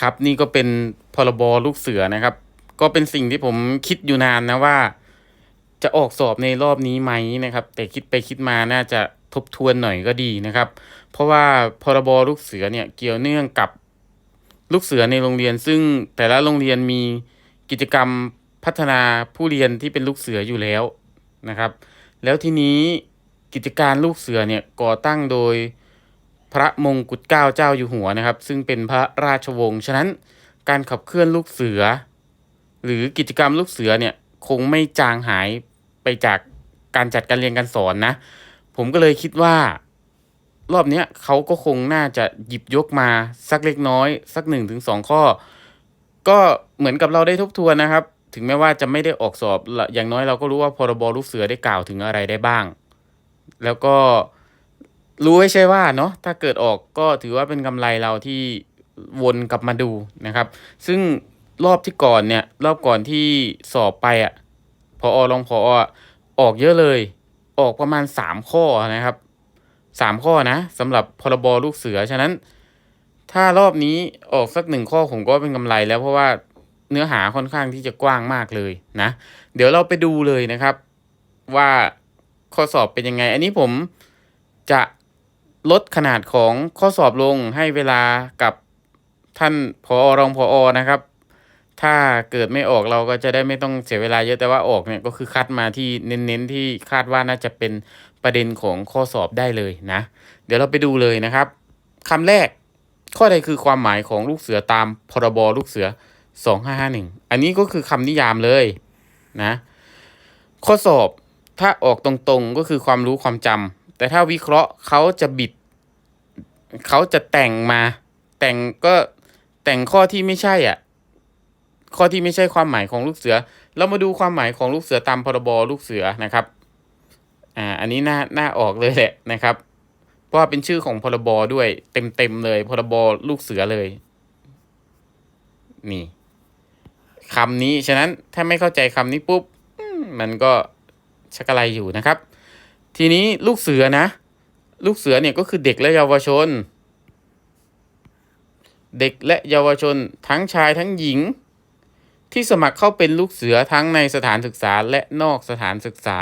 ครับนี่ก็เป็นพรบลูกเสือนะครับ ก็เป็นสิ่งที่ผมคิดอยู่นานนะว่า จะออกสอบในรอบนี้ไหมนะครับ แต่คิดไปคิดมาน่าจะทบทวนหน่อยก็ดีนะครับ เพราะว่าพรบลูกเสือเนี่ยเกี่ยวเนื่องกับลูกเสือในโรงเรียน ซึ่งแต่ละโรงเรียนมีกิจกรรมพัฒนาผู้เรียนที่เป็นลูกเสืออยู่แล้วนะครับ แล้วทีนี้กิจการลูกเสือเนี่ยก่อตั้งโดย พระมงกุฎเกล้าเจ้าอยู่หัวนะครับ ซึ่งเป็นพระราชวงศ์ฉะนั้นการขับเคลื่อนลูกเสือ หรือกิจกรรมลูกเสือเนี่ยคงไม่จางหายไปจากการจัดการเรียนการสอนนะ ผมก็เลยคิดว่ารอบนี้เขาก็คงน่าจะหยิบยกมาสักเล็กน้อย สักหนึ่งถึงสองข้อ ก็เหมือนกับเราได้ทบทวนนะครับ ถึงแม้ว่าจะไม่ได้ออกสอบละอย่างน้อยเราก็รู้ว่าพรบลูกเสือได้กล่าวถึงอะไรได้บ้าง แล้วก็ รู้ให้ใช่ว่าเนาะถ้าเกิดออกก็ถือว่าเป็นกำไรเราที่วนกลับมาดูนะครับ ซึ่งรอบที่ก่อนเนี่ย รอบก่อนที่สอบไปอะ่ะพอรองพออออกเยอะเลย ออกประมาณสามข้อนะครับสามข้อนะสำหรับพรบลูกเสือฉะนั้น ถ้ารอบนี้ออกสักหนึ่งข้อผมก็เป็นกำไรแล้วเพราะว่าเนื้อหาค่อนข้างที่จะกว้างมากเลยนะ เดี๋ยวเราไปดูเลยนะครับ ว่าข้อสอบเป็นยังไง อันนี้ผมจะ ลดขนาดของข้อสอบลงให้เวลากับท่านพอรองพอนะครับ ถ้าเกิดไม่ออกเราก็จะได้ไม่ต้องเสียเวลาเยอะแต่ว่าออกเนี่ยก็คือคัดมาที่เน้นๆที่คาดว่าน่าจะเป็นประเด็นของข้อสอบได้เลยนะ เดี๋ยวเราไปดูเลยนะครับคำแรกข้อใดคือความหมายของลูกเสือตามพรบลูกเสือ 2551 อันนี้ก็คือคำนิยามเลยนะ ข้อสอบถ้าออกตรงๆก็คือความรู้ความจำ แต่ถ้าวิเคราะห์เขาจะบิด เขาจะแต่งมา แต่งก็แต่งข้อที่ไม่ใช่อะ ข้อที่ไม่ใช่ความหมายของลูกเสือ เรามาดูความหมายของลูกเสือตามพรบลูกเสือนะครับ อ่า อันนี้น่าน่าออกเลยแหละนะครับ เพราะเป็นชื่อของพรบด้วยเต็มเต็มเลย พรบลูกเสือเลย นี่คำนี้ ฉะนั้นถ้าไม่เข้าใจคำนี้ปุ๊บมมันก็ชักอะไรอยู่นะครับ ทีนี้ลูกเสือนะ ลูกเสือเนี่ยก็คือเด็กและเยาวชน เด็กและเยาวชนทั้งชายทั้งหญิง ที่สมัครเข้าเป็นลูกเสือทั้งในสถานศึกษาและนอกสถานศึกษา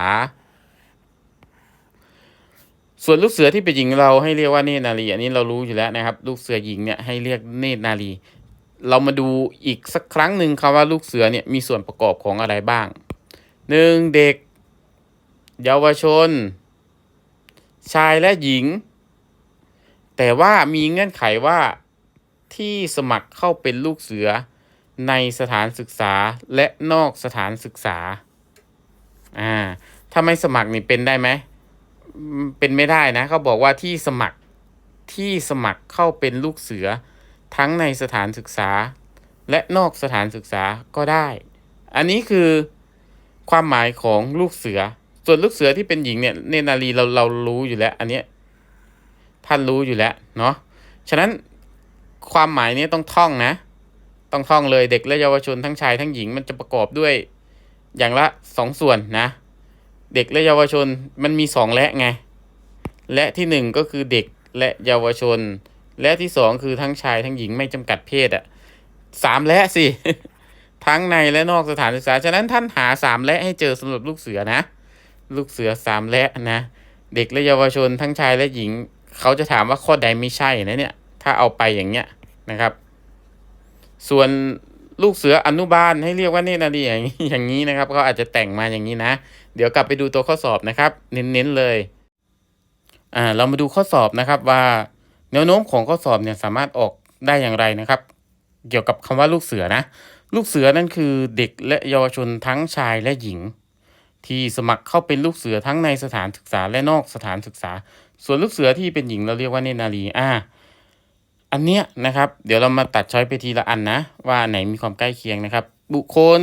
ส่วนลูกเสือที่เป็นหญิงเราให้เรียกว่าเนตรนารีอันนี้เรารู้อยู่แล้วนะครับ ลูกเสือหญิงเนี่ยให้เรียกเนตรนารีเรามาดูอีกสักครั้งหนึ่งครับว่าลูกเสือเนี่ยมีส่วนประกอบของอะไรบ้างหนึ่งเด็ก เยาวชน ชายและหญิง แต่ว่ามีเงื่อนไขว่าที่สมัครเข้าเป็นลูกเสือในสถานศึกษาและนอกสถานศึกษา อ่า ถ้าไม่สมัครนี่เป็นได้ไหม เป็นไม่ได้นะเขาบอกว่าที่สมัครที่สมัครเข้าเป็นลูกเสือ ทั้งในสถานศึกษา และนอกสถานศึกษาก็ได้ อันนี้คือความหมายของลูกเสือ ส่วนลูกเสือที่เป็นหญิงเนี่ยเนนารีเราเรารู้อยู่แล้ว อันเนี้ยท่านรู้อยู่แล้วเนาะฉะนั้นความหมายนี้ต้องท่องนะ ต้องท่องเลยเด็กและเยาวชนทั้งชายทั้งหญิงมันจะประกอบด้วยอย่างละสองส่วนนะ เด็กและเยาวชนมันมีสองและไง และที่หนึ่งก็คือเด็กและเยาวชน และที่สองคือทั้งชายทั้งหญิงไม่จำกัดเพศอะ่ะสามและสิทั้งในและนอกสถานศึกษา ฉะนั้นท่านหาสามและให้เจอสำหรับลูกเสือนะ ลูกเสือสามและนะเด็กและเยาวชนทั้งชายและหญิง เขาจะถามว่าข้อใดไม่ใช่นะเนี่ย ถ้าเอาไปอย่างเงี้ยนะครับ ส่วนลูกเสืออนุบาลให้เรียกว่าเนตรนารีอย่างอย่างนี้นะครับเขาอาจจะแต่งมาอย่างนี้นะ เดี๋ยวกลับไปดูตัวข้อสอบนะครับ เน้นๆเลยอ่าเรามาดูข้อสอบนะครับว่าแนวโน้มของข้อสอบเนี่ยสามารถออกได้อย่างไรนะครับ เกี่ยวกับคำว่าลูกเสือนะ ลูกเสือนั่นคือเด็กและเยาวชนทั้งชายและหญิง ที่สมัครเข้าเป็นลูกเสือทั้งในสถานศึกษาและนอกสถานศึกษา ส่วนลูกเสือที่เป็นหญิงเราเรียกว่าเนนารีอ่าอันเนี้ยนะครับ เดี๋ยวเรามาตัดช้อยไปทีละอันนะ ว่าไหนมีความใกล้เคียงนะครับ บุคคล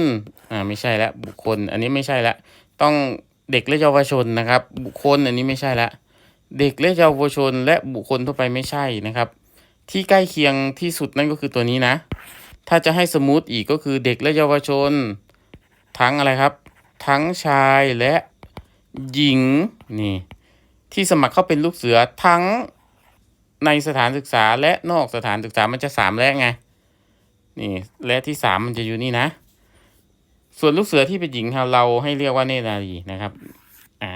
อ่าไม่ใช่ละบุคคล อันนี้ไม่ใช่ละต้องเด็กและเยาวชนนะครับ บุคคลอันนี้ไม่ใช่ละเด็กและเยาวชน และบุคคลทั่วไปไม่ใช่นะครับ ที่ใกล้เคียงที่สุดนั่นก็คือตัวนี้นะ ถ้าจะให้สมูทอีกก็คือเด็กและเยาวชน ทั้งอะไรครับ ทั้งชายและหญิงนี่ที่สมัครเข้าเป็นลูกเสือทั้งในสถานศึกษาและนอกสถานศึกษามันจะสามแล้วไงนี่และที่สามมันจะอยู่นี่นะ ส่วนลูกเสือที่เป็นหญิงครับเราให้เรียกว่าเนตรนารีนะครับอ่า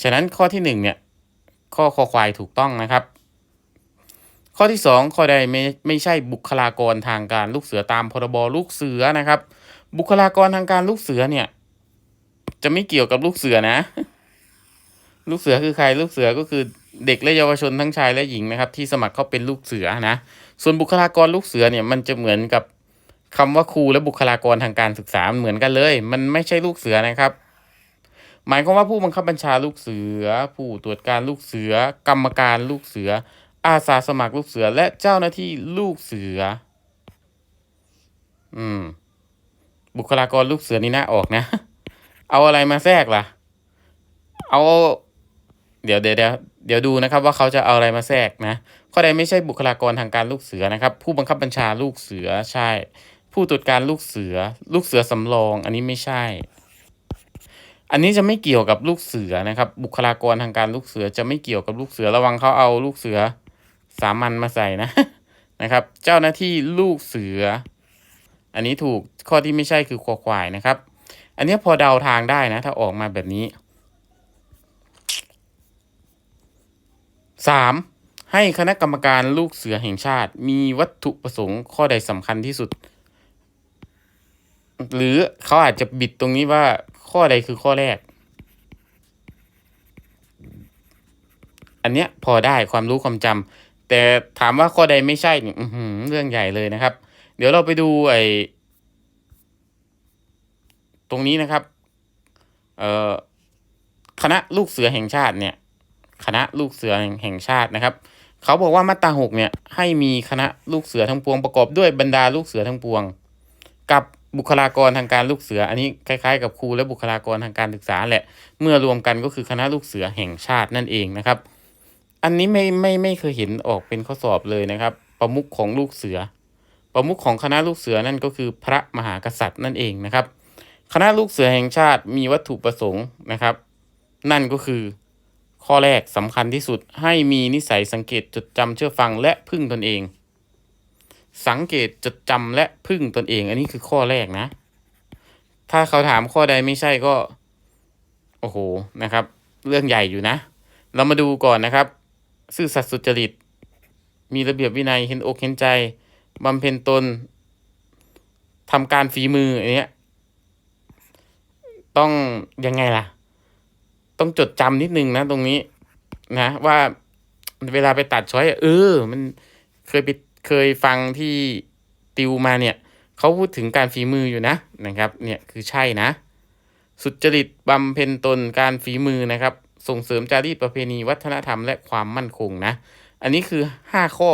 ฉะนั้นข้อที่หนึ่งเนี่ยข้อคอควายถูกต้องนะครับ ข้อที่สองข้อใดไม่ไม่ใช่บุคลากรทางการลูกเสือตามพรบลูกเสือนะครับ บุคลากรทางการลูกเสือเนี่ย จะไม่เกี่ยวกับลูกเสือนะ ลูกเสือคือใครลูกเสือก็คือเด็กและเยาวชนทั้งชายและหญิงนะครับ ที่สมัครเข้าเป็นลูกเสือนะ ส่วนบุคลากรลูกเสือเนี่ยมันจะเหมือนกับคำว่าครูและบุคลากรทางการศึกษาเหมือนกันเลย มันไม่ใช่ลูกเสือนะครับหมายความว่าผู้บังคับบัญชาลูกเสือ ผู้ตรวจการลูกเสือ กรรมการลูกเสือ อาสาสมัครลูกเสือ และเจ้าหน้าที่ลูกเสือ อืม บุคลากรลูกเสือนี่น่าออกนะ เอาอะไรมาแทรกล่ะ เอา เดี๋ยวเดี๋ยวเดี๋ยวเดี๋ยวดูนะครับว่าเขาจะเอาอะไรมาแทรกนะข้อใดไม่ใช่บุคลากรทางการลูกเสือนะครับ ผู้บังคับบัญชาลูกเสือใช่ ผู้ตรวจการลูกเสือ ลูกเสือสำรอง อันนี้ไม่ใช่ อันนี้จะไม่เกี่ยวกับลูกเสือนะครับ บุคลากรทางการลูกเสือจะไม่เกี่ยวกับลูกเสือระวังเขาเอาลูกเสือสามัญมาใส่นะนะครับ เจ้าหน้าที่ลูกเสือ อันนี้ถูกข้อที่ไม่ใช่คือคอควายนะครับ อันนี้พอเดาทางได้นะ ถ้าออกมาแบบนี้สามให้คณะกรรมการลูกเสือแห่งชาติ มีวัตถุประสงค์ข้อใดสำคัญที่สุด หรือเขาอาจจะบิดตรงนี้ว่าข้อใดคือข้อแรก อันเนี้ยพอได้ความรู้ความจำแต่ถามว่าข้อใดไม่ใช่เนี่ยเรื่องใหญ่เลยนะครับ เดี๋ยวเราไปดูไอ ตรงนี้นะครับคณะลูกเสือแห่งชาติเนี่ย คณะลูกเสือแห่งชาตินะครับ เขาบอกว่ามาตราหกเนี่ยให้มีคณะลูกเสือทั้งปวงประกอบด้วยบรรดาลูกเสือทั้งปวง กับบุคลากรทางการลูกเสือ อันนี้คล้ายๆ กับครูและบุคลากรทางการศึกษาแหละ เมื่อรวมกันก็คือคณะลูกเสือแห่งชาตินั่นเองนะครับ อันนี้ไม่ไม่ไม่เคยเห็นออกเป็นข้อสอบเลยนะครับ ประมุขของลูกเสือ ประมุขของคณะลูกเสือนั่นก็คือพระมหากษัตริย์นั่นเองนะครับ คณะลูกเสือแห่งชาติมีวัตถุประสงค์นะครับ นั่นก็คือ ข้อแรกสำคัญที่สุดให้มีนิสัยสังเกตจดจำเชื่อฟังและพึ่งตนเอง สังเกตจดจำและพึ่งตนเอง อันนี้คือข้อแรกนะ ถ้าเขาถามข้อใดไม่ใช่ก็ โอ้โหนะครับ เรื่องใหญ่อยู่นะ เรามาดูก่อนนะครับ ซื่อสัตย์สุจริต มีระเบียบวินัยเห็นอกเห็นใจบำเพ็ญตนทำการฝีมืออันเนี้ย ต้องยังไงล่ะ ต้องจดจำนิดนึงนะตรงนี้ นะ ว่าเวลาไปตัดช้อยเออ มันเคยไปเคยฟังที่ติวมาเนี่ยเขาพูดถึงการฝีมืออยู่นะนะครับ เนี่ยคือใช่นะ สุจริตบำเพ็ญตนการฝีมือนะครับ ส่งเสริมจารีตประเพณีวัฒนธรรมและความมั่นคงนะ อันนี้คือห้าข้อ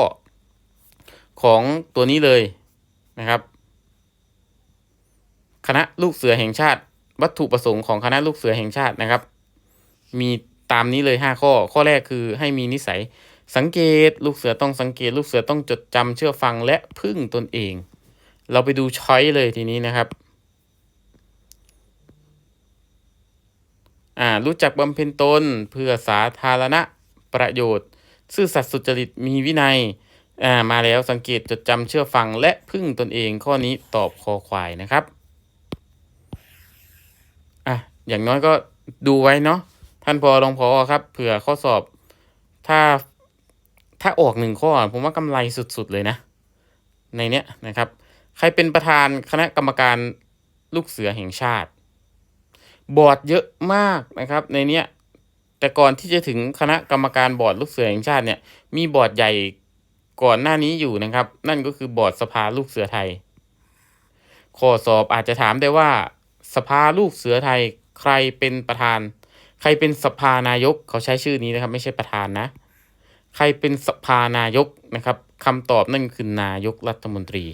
ของตัวนี้เลยนะครับ คณะลูกเสือแห่งชาติ วัตถุประสงค์ของคณะลูกเสือแห่งชาตินะครับ มีตามนี้เลยห้าข้อ ข้อแรกคือให้มีนิสัยสังเกตลูกเสือต้องสังเกต ลูกเสือต้องจดจำเชื่อฟังและพึ่งตนเอง เราไปดูช้อยเลยทีนี้นะครับอ่ารู้จักบำเพ็ญตนเพื่อสาธารณประโยชน์ ซื่อสัตย์สุจริตมีวินัยอ่ามาแล้วสังเกตจดจำเชื่อฟังและพึ่งตนเองข้อนี้ตอบคอควายนะครับ อย่างน้อยก็ดูไว้เนาะท่านพอรองพอครับ เผื่อข้อสอบ ถ้าถ้าออกหนึ่งข้อ ผมว่ากำไรสุดๆเลยนะ ในเนี้ยนะครับ ใครเป็นประธานคณะกรรมการลูกเสือแห่งชาติ บอร์ดเยอะมากนะครับ ในเนี้ยแต่ก่อนที่จะถึงคณะกรรมการบอร์ดลูกเสือแห่งชาติเนี่ยมีบอร์ดใหญ่ก่อนหน้านี้อยู่นะครับ นั่นก็คือบอร์ดสภาลูกเสือไทยข้อสอบอาจจะถามได้ว่า สภาลูกเสือไทย ใครเป็นประธาน ใครเป็นสภานายก เขาใช้ชื่อนี้นะครับ ไม่ใช่ประธานนะ ใครเป็นสภานายกนะครับคำตอบนั่นคือนายกรัฐมนตรี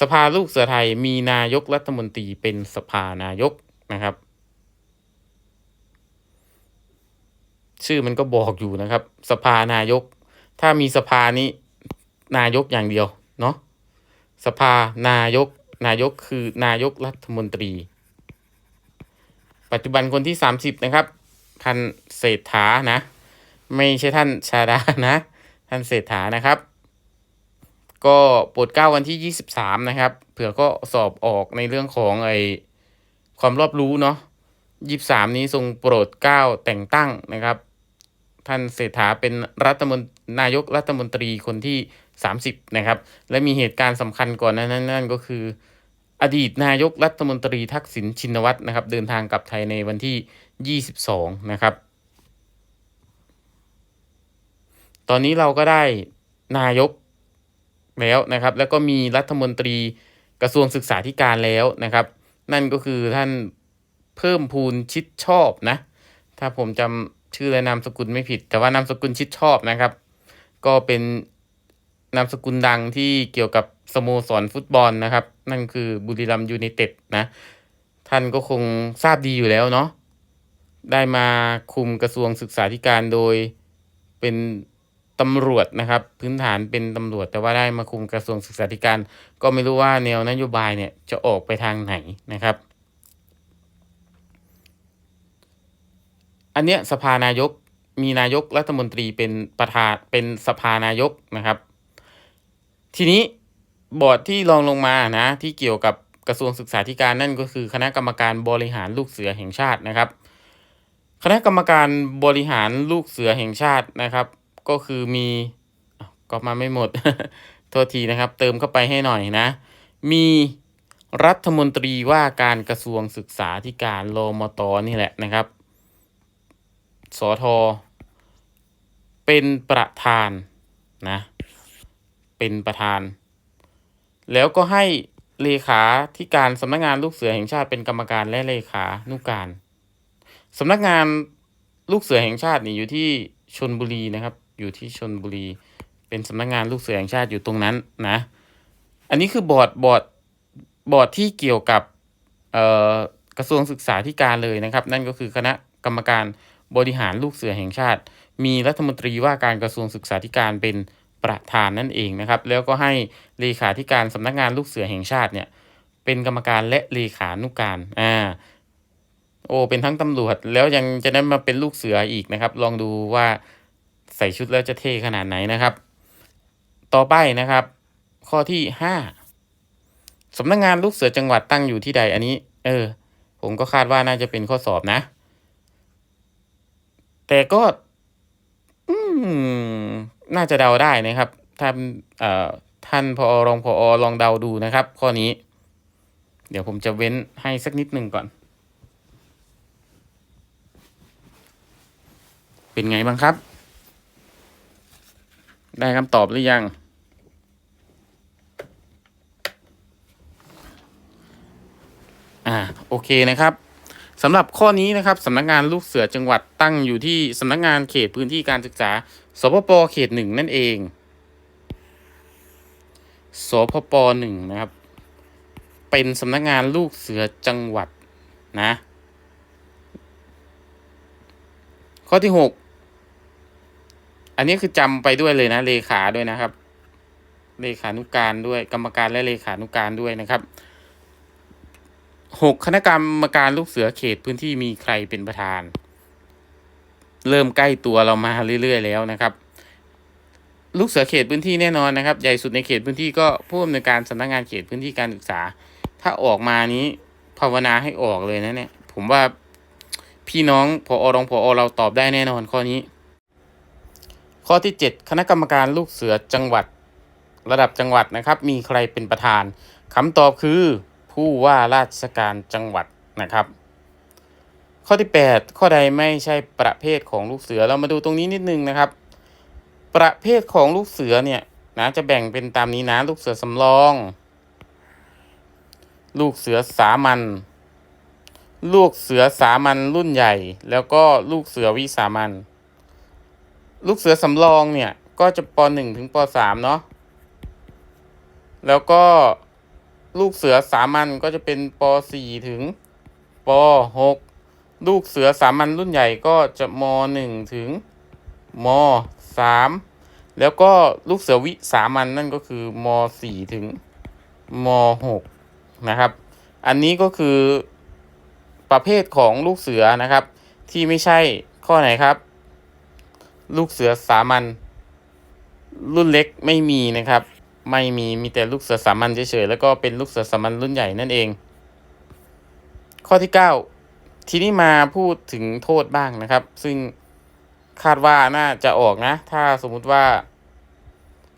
สภาลูกเสือไทยมีนายกรัฐมนตรีเป็นสภานายกนะครับ ชื่อมันก็บอกอยู่นะครับ สภานายก ถ้ามีสภานี้นายกอย่างเดียวเนาะสภานายก นายกคือนายกรัฐมนตรี ปัจจุบันคนที่สามสิบนะครับ ท่านเศรษฐานะ ไม่ใช่ท่านชาดานะ ท่านเศรษฐานะครับ ก็โปรดเกล้าวันที่23นะครับ เผื่อก็สอบออกในเรื่องของไอความรอบรู้เนาะ23นี้ทรงโปรดเกล้าแต่งตั้งนะครับ ท่านเศรษฐาเป็นรัฐมนนายกรัฐมนตรีคนที่30นะครับ และมีเหตุการณ์สำคัญก่อนนานั้นนั่นก็คือ อดีตนายกรัฐมนตรีทักษิณชินวัตรนะครับ เดินทางกลับไทยในวันที่ 22 นะครับ ตอนนี้เราก็ได้นายกแล้วนะครับ แล้วก็มีรัฐมนตรีกระทรวงศึกษาธิการแล้วนะครับ นั่นก็คือท่านเพิ่มพูนชิดชอบนะ ถ้าผมจำชื่อและนามสกุลไม่ผิด แต่ว่านามสกุลชิดชอบนะครับ ก็เป็น นามสกุลดังที่เกี่ยวกับสโมสรฟุตบอลนะครับ นั่นคือบุรีรัมยูไนเต็ดนะ ท่านก็คงทราบดีอยู่แล้วเนาะได้มาคุมกระทรวงศึกษาธิการโดยเป็นตำรวจนะครับ พื้นฐานเป็นตำรวจ แต่ว่าได้มาคุมกระทรวงศึกษาธิการ ก็ไม่รู้ว่าแนวนโยบายเนี่ยจะออกไปทางไหนนะครับ อันเนี้ยสภานายกมีนายกรัฐมนตรีเป็นประธานเป็นสภานายกนะครับ ทีนี้บอร์ดที่รองลงมานะที่เกี่ยวกับกระทรวงศึกษาธิการนั่นก็คือ คณะกรรมการบริหารลูกเสือแห่งชาตินะครับ คณะกรรมการบริหารลูกเสือแห่งชาตินะครับ ก็คือมีก็มาไม่หมดโทษทีนะครับ เติมเข้าไปให้หน่อยนะ มีรัฐมนตรีว่าการกระทรวงศึกษาธิการรมตนี่แหละนะครับสอทอเป็นประธานนะ เป็นประธาน แล้วก็ให้เลขาธิการสำนักงานลูกเสือแห่งชาติเป็นกรรมการและเลขานุการสำนักงานลูกเสือแห่งชาตินี่อยู่ที่ชนบุรีนะครับ อยู่ที่ชนบุรี เป็นสำนักงานลูกเสือแห่งชาติอยู่ตรงนั้นนะ อันนี้คือบอร์ดบอร์ดบอร์ดที่เกี่ยวกับกระทรวงศึกษาธิการเลยนะครับ นั่นก็คือคณะกรรมการบริหารลูกเสือแห่งชาติ มีรัฐมนตรีว่าการกระทรวงศึกษาธิการเป็น ประธานนั่นเองนะครับ แล้วก็ให้เลขาธิการสำนักงานลูกเสือแห่งชาติเนี่ยเป็นกรรมการและเลขานุการอ่าโอ้เป็นทั้งตำรวจแล้วยังจะได้มาเป็นลูกเสืออีกนะครับ ลองดูว่าใส่ชุดแล้วจะเท่ขนาดไหนนะครับ ต่อไปนะครับ ข้อที่ห้าสำนักงานลูกเสือจังหวัดตั้งอยู่ที่ใดอันนี้ เออ ผมก็คาดว่าน่าจะเป็นข้อสอบนะ แต่ก็ อืม น่าจะเดาได้นะครับท่านเอ่อท่านพอรองพอลองเดาดูนะครับ ข้อนี้ เดี๋ยวผมจะเว้นให้สักนิดหนึ่งก่อน เป็นไงบ้างครับ ได้คำตอบหรือยัง อ่าโอเคนะครับ สำหรับข้อนี้นะครับสำนักงานลูกเสือจังหวัดตั้งอยู่ที่สำนักงานเขตพื้นที่การศึกษา สพปเขตหนึ่งนั่นเอง สพปหนึ่งนะครับ เป็นสำนักงานลูกเสือจังหวัดนะ ข้อที่หกอันนี้คือจำไปด้วยเลยนะเลขาด้วยนะครับ เลขานุการด้วยกรรมการและเลขานุการด้วยนะครับ หกคณะกรรมการลูกเสือเขตพื้นที่มีใครเป็นประธาน เริ่มใกล้ตัวเรามาเรื่อยๆแล้วนะครับ ลูกเสือเขตพื้นที่แน่นอนนะครับ ใหญ่สุดในเขตพื้นที่ก็ผู้อำนวยการสำนักงานเขตพื้นที่การศึกษา ถ้าออกมานี้ภาวนาให้ออกเลยนะเนี่ย ผมว่าพี่น้องพอรองพอเราตอบได้แน่นอนข้อนี้ ข้อที่ 7 คณะกรรมการลูกเสือจังหวัด ระดับจังหวัดนะครับ มีใครเป็นประธานคำตอบคือ ผู้ว่าราชการจังหวัดนะครับ ข้อที่ 8 ข้อใดไม่ใช่ประเภทของลูกเสือเรามาดูตรงนี้นิดนึงนะครับ ประเภทของลูกเสือเนี่ยนะจะแบ่งเป็นตามนี้นะลูกเสือสำรอง ลูกเสือสามัญลูกเสือสามัญรุ่นใหญ่ แล้วก็ลูกเสือวิสามัญลูกเสือสำรองเนี่ยก็จะปหนึ่งถึงปสามเนาะแล้วก็ ลูกเสือสามัญก็จะเป็นปสี่ถึงปหกลูกเสือสามัญรุ่นใหญ่ก็จะมหนึ่งถึงมสามแล้วก็ลูกเสือวิสามัญนั่นก็คือมสี่ถึงมหกนะครับ อันนี้ก็คือประเภทของลูกเสือนะครับ ที่ไม่ใช่ข้อไหนครับ ลูกเสือสามัญรุ่นเล็กไม่มีนะครับ ไม่มีมีแต่ลูกเสือสามัญเฉยๆแล้วก็เป็นลูกเสือสามัญรุ่นใหญ่นั่นเอง ข้อที่เก้าทีนี้มาพูดถึงโทษบ้างนะครับ ซึ่งคาดว่าน่าจะออกนะ ถ้าสมมุติว่า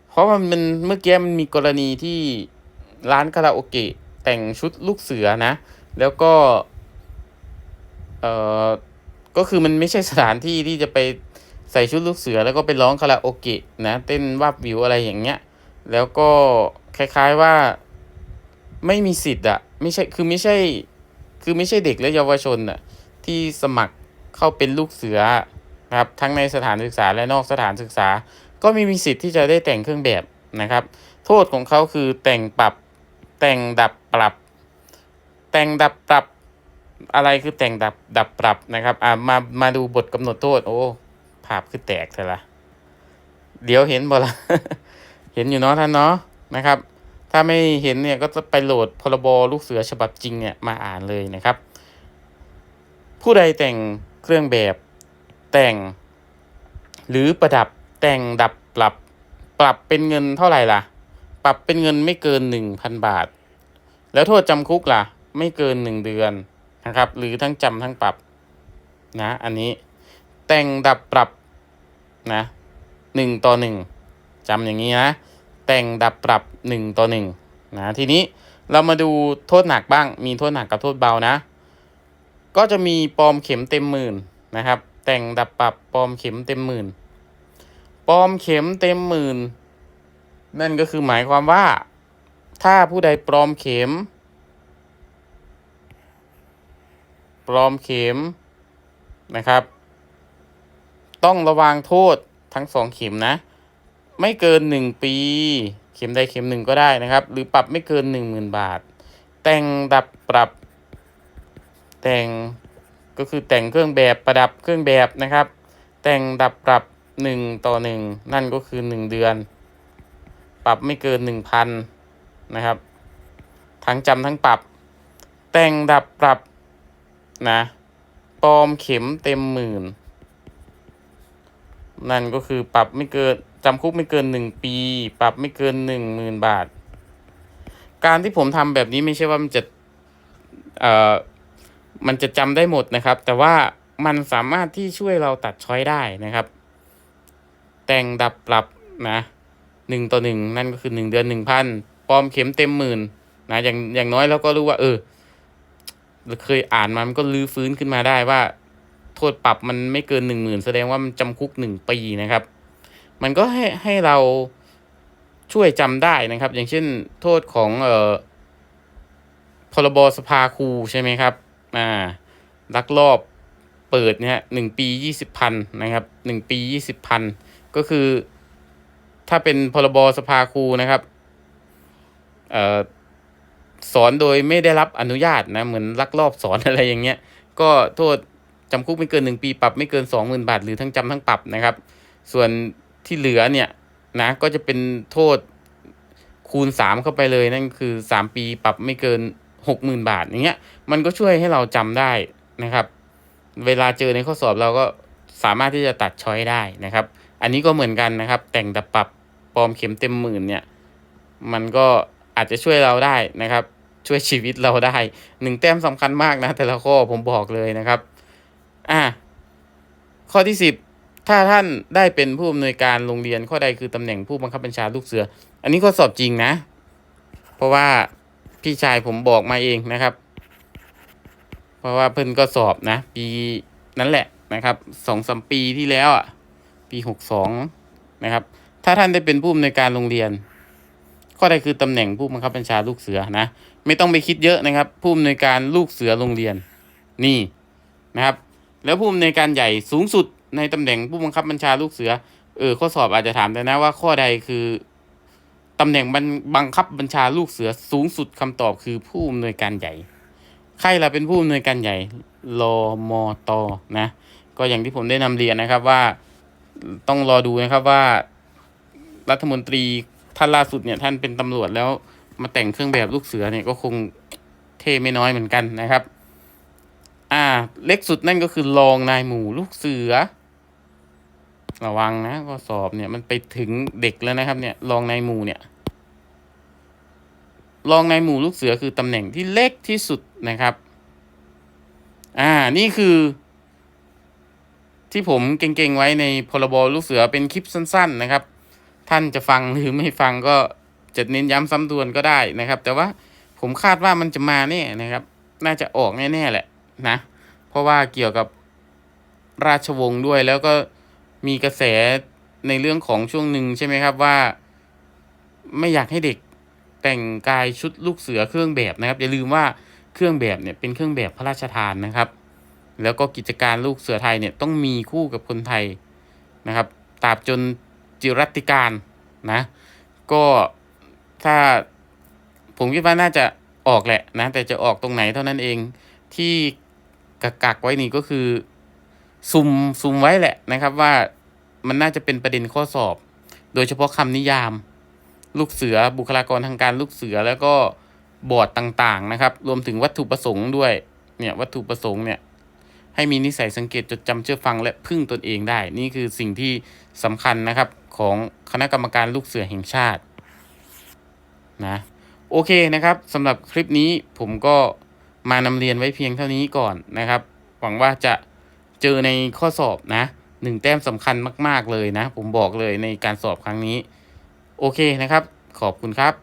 เพราะมันมันเมื่อกี้มันมีกรณีที่ร้านคาราโอเกะแต่งชุดลูกเสือนะ แล้วก็เอ่อก็คือมันไม่ใช่สถานที่ที่จะไปใส่ชุดลูกเสือแล้วก็ไปร้องคาราโอเกะนะ เต้นวาบวิวอะไรอย่างเงี้ย แล้วก็คล้ายๆว่าไม่มีสิทธิ์อะไม่ใช่คือไม่ใช่คือไม่ใช่เด็กและเยาวชนอะที่สมัครเข้าเป็นลูกเสือนะครับทั้งในสถานศึกษาและนอกสถานศึกษา ก็ไม่มีสิทธิ์ที่จะได้แต่งเครื่องแบบนะครับ โทษของเขาคือแต่งปรับแต่งดับปรับ แต่งดับปรับอะไรคือแต่งดับดับปรับนะครับอ่ามามาดูบทกำหนดโทษ โอ้ภาพคือแตกเถอะละเดี๋ยวเห็นบ่ละ เห็นอยู่เนาะท่านเนาะนะครับ ถ้าไม่เห็นเนี่ยก็จะไปโหลดพรบลูกเสือฉบับจริงเนี่ยมาอ่านเลยนะครับ ผู้ใดแต่งเครื่องแบบแต่ง หรือประดับแต่งดับปรับปรับเป็นเงินเท่าไหร่ล่ะ ปรับเป็นเงินไม่เกินหนึ่งพันบาท แล้วโทษจำคุกล่ะ ไม่เกินหนึ่งเดือนนะครับ หรือทั้งจำทั้งปรับนะ อันนี้แต่งดับปรับนะหนึ่งต่อหนึ่ง จำอย่างนี้นะ แต่งดับปรับหนึ่งต่อหนึ่งนะทีนี้เรามาดูโทษหนักบ้าง มีโทษหนักกับโทษเบานะ ก็จะมีปลอมเข็มเต็มหมื่นนะครับ แต่งดับปรับปลอมเข็มเต็มหมื่นปลอมเข็มเต็มหมื่นนั่นก็คือหมายความว่า ถ้าผู้ใดปลอมเข็ม ปลอมเข็มนะครับ ต้องระวังโทษทั้งสองเข็มนะ ไม่เกินหนึ่งปี เข็มใดเข็มหนึ่งก็ได้นะครับ หรือปรับไม่เกินหนึ่งหมื่นบาท แต่งดับปรับ แต่งก็คือแต่งเครื่องแบบประดับเครื่องแบบนะครับ แต่งดับปรับหนึ่งต่อหนึ่งนั่นก็คือหนึ่งเดือน ปรับไม่เกินหนึ่งพันนะครับ ทั้งจำทั้งปรับ แต่งดับปรับนะปลอมเข็มเต็มหมื่น นั่นก็คือปรับไม่เกิน จำคุกไม่เกินหนึ่งปี ปรับไม่เกินหนึ่งหมื่นบาท การที่ผมทำแบบนี้ไม่ใช่ว่ามันจะเอ่อมันจะจำได้หมดนะครับ แต่ว่ามันสามารถที่ช่วยเราตัดช้อยได้นะครับ แต่งดับปรับนะหนึ่งต่อหนึ่งนั่นก็คือหนึ่งเดือนหนึ่งพันปลอมเข็มเต็มหมื่นนะอย่างอย่างน้อยเราก็รู้ว่า เออเคยอ่านมามันก็ลื้อฟื้นขึ้นมาได้ว่า โทษปรับมันไม่เกินหนึ่งหมื่นแสดงว่ามันจำคุกหนึ่งปีนะครับ มันก็ให้ให้เราช่วยจำได้นะครับ อย่างเช่นโทษของเอ่อพรบสภาครูใช่ไหมครับอ่าลักลอบเปิดเนี่ยหนึ่งปียี่สิบพันนะครับหนึ่งปียี่สิบพันก็คือ ถ้าเป็นพรบสภาครูนะครับเอ่อสอนโดยไม่ได้รับอนุญาตนะเหมือนลักลอบสอนอะไรอย่างเงี้ย ก็โทษจำคุกไม่เกินหนึ่งปีปรับไม่เกินสองหมื่นบาท หรือทั้งจำทั้งปรับนะครับ ส่วน ที่เหลือเนี่ยนะก็จะเป็นโทษคูณสามเข้าไปเลยนั่นคือสามปีปรับไม่เกินหกหมื่นบาทอย่างเงี้ยมันก็ช่วยให้เราจำได้นะครับ เวลาเจอในข้อสอบเราก็สามารถที่จะตัดช้อยได้นะครับ อันนี้ก็เหมือนกันนะครับ แต่งดับปรับปลอมเข็มเต็มหมื่นเนี่ยมันก็อาจจะช่วยเราได้นะครับ ช่วยชีวิตเราได้หนึ่งแต้มสำคัญมากนะแต่ละข้อผมบอกเลยนะครับ อะข้อที่สิบ ถ้าท่านได้เป็นผู้อำนวยการโรงเรียนข้อใดคือตำแหน่งผู้บังคับบัญชาลูกเสือ อันนี้ข้อสอบจริงนะ เพราะว่าพี่ชายผมบอกมาเองนะครับ เพราะว่าเพิ่นก็สอบนะ ปีนั้นแหละนะครับสองสามปีที่แล้วอะ ปีหกสองนะครับ ถ้าท่านได้เป็นผู้อำนวยการโรงเรียน ข้อใดคือตำแหน่งผู้บังคับบัญชาลูกเสือนะ ไม่ต้องไปคิดเยอะนะครับ ผู้อำนวยการลูกเสือโรงเรียนนี่นะครับ แล้วผู้อำนวยการใหญ่สูงสุด ในตำแหน่งผู้บังคับบัญชาลูกเสือ เออ ข้อสอบอาจจะถามแต่นะว่าข้อใดคือตำแหน่งบังบังคับบัญชาลูกเสือสูงสุดคำตอบคือผู้อำนวยการใหญ่ ใครล่ะเป็นผู้อำนวยการใหญ่รอมอตอนะ ก็อย่างที่ผมได้นำเรียนนะครับว่าต้องรอดูนะครับว่า รัฐมนตรีท่านล่าสุดเนี่ยท่านเป็นตำรวจแล้วมาแต่งเครื่องแบบลูกเสือเนี่ยก็คงเท่ไม่น้อยเหมือนกันนะครับ อ่า เล็กสุดนั่นก็คือรองนายหมู่ลูกเสือ ระวังนะก็สอบเนี่ยมันไปถึงเด็กแล้วนะครับ เนี่ยรองนายหมู่เนี่ยรองในหมู่ลูกเสือคือตำแหน่งที่เล็กที่สุดนะครับ อ่านี่คือ ที่ผมเก่งๆไว้ในพรบลูกเสือเป็นคลิปสั้น ๆ นะครับ ท่านจะฟังหรือไม่ฟังก็จะเน้นย้ำซ้ำทวนก็ได้นะครับ แต่ว่าผมคาดว่ามันจะมาแน่นะครับ น่าจะออกแน่ๆแหละนะ เพราะว่าเกี่ยวกับราชวงศ์ด้วยแล้วก็ มีกระแสในเรื่องของช่วงหนึ่งใช่ไหมครับว่า ไม่อยากให้เด็กแต่งกายชุดลูกเสือเครื่องแบบนะครับ อย่าลืมว่าเครื่องแบบเนี่ยเป็นเครื่องแบบพระราชทานนะครับ แล้วก็กิจการลูกเสือไทยเนี่ยต้องมีคู่กับคนไทยนะครับตราบจนจิรัติการนะ ก็ถ้าผมคิดว่าน่าจะออกแหละนะ แต่จะออกตรงไหนเท่านั้นเองที่กักกักไว้นี่ก็คือ ซุมซุมไว้แหละนะครับว่ามันน่าจะเป็นประเด็นข้อสอบ โดยเฉพาะคำนิยาม ลูกเสือบุคลากรทางการลูกเสือแล้วก็บอร์ดต่างๆนะครับ รวมถึงวัตถุประสงค์ด้วยเนี่ยวัตถุประสงค์เนี่ยให้มีนิสัยสังเกตจดจำเชื่อฟังและพึ่งตนเองได้ นี่คือสิ่งที่สำคัญนะครับของคณะกรรมการลูกเสือแห่งชาตินะโอเคนะครับสำหรับคลิปนี้ผมก็มานำเรียนไว้เพียงเท่านี้ก่อนนะครับ หวังว่าจะ เจอในข้อสอบนะหนึ่งแต้มสำคัญมาก ๆ เลยนะ ผมบอกเลยในการสอบครั้งนี้ โอเคนะครับ ขอบคุณครับ